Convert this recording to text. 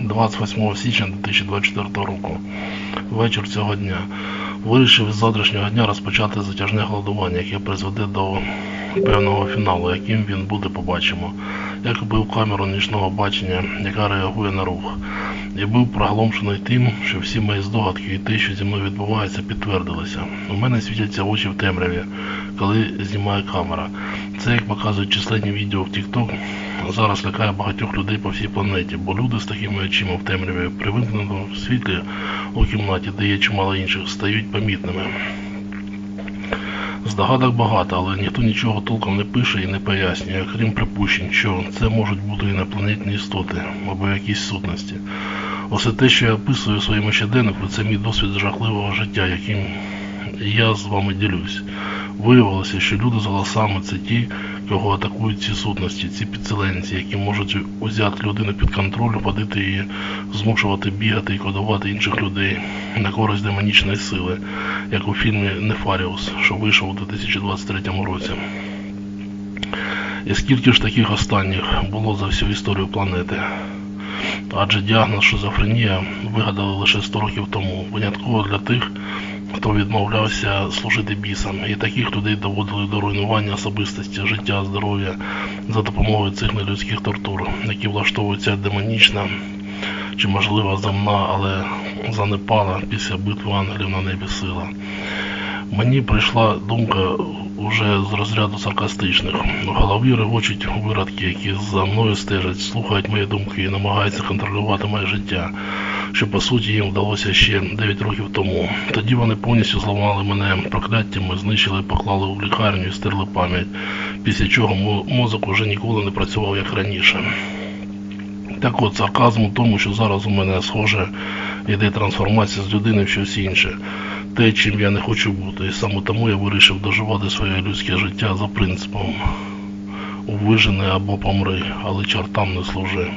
28 січня 2024 року. Вечір цього дня. Вирішив із завтрашнього дня розпочати затяжне голодування, яке призведе до певного фіналу, яким він буде, побачимо. Я купив камеру нічного бачення, яка реагує на рух. І був проголомшений тим, що всі мої здогадки і те, що зі мною відбувається, підтвердилися. У мене світяться очі в темряві, коли знімає камера. Це, як показують численні відео в TikTok, зараз лякає багатьох людей по всій планеті, бо люди з такими очима в темряві при вимкненому світлі у кімнаті, де є чимало інших, стають помітними. Здогадок багато, але ніхто нічого толком не пише і не пояснює, крім припущень, що це можуть бути інопланетні істоти або якісь сутності. Усе те, що я описую у своєму щоденнику, це мій досвід жахливого життя, яким я з вами ділюсь. Виявилося, що люди з голосами це ті, кого атакують ці сутності, ці підселенці, які можуть узяти людину під контроль, водити її, змушувати бігати і кодувати інших людей на користь демонічної сили, як у фільмі Нефаріус, що вийшов у 2023 році. І скільки ж таких останніх було за всю історію планети? Адже діагноз шизофренія вигадали лише 100 років тому, винятково для тих, хто відмовлявся служити бісам, і таких людей доводили до руйнування особистості, життя, здоров'я за допомогою цих нелюдських тортур, які влаштовується демонічна чи можливо земна, але занепала після битви ангелів на небі сила. Мені прийшла думка уже з розряду саркастичних. В голові регочуть виродки, які за мною стежать, слухають мої думки і намагаються контролювати моє життя, що по суті їм вдалося ще 9 років тому. Тоді вони повністю зламали мене прокляттями, знищили, поклали у лікарню і стерли пам'ять, після чого мозок уже ніколи не працював як раніше. Так от, сарказм у тому, що зараз у мене схоже йде трансформація з людини в щось інше. Те, чим я не хочу бути. І саме тому я вирішив доживати своє людське життя за принципом. Вижени або помри, але чортам не служи.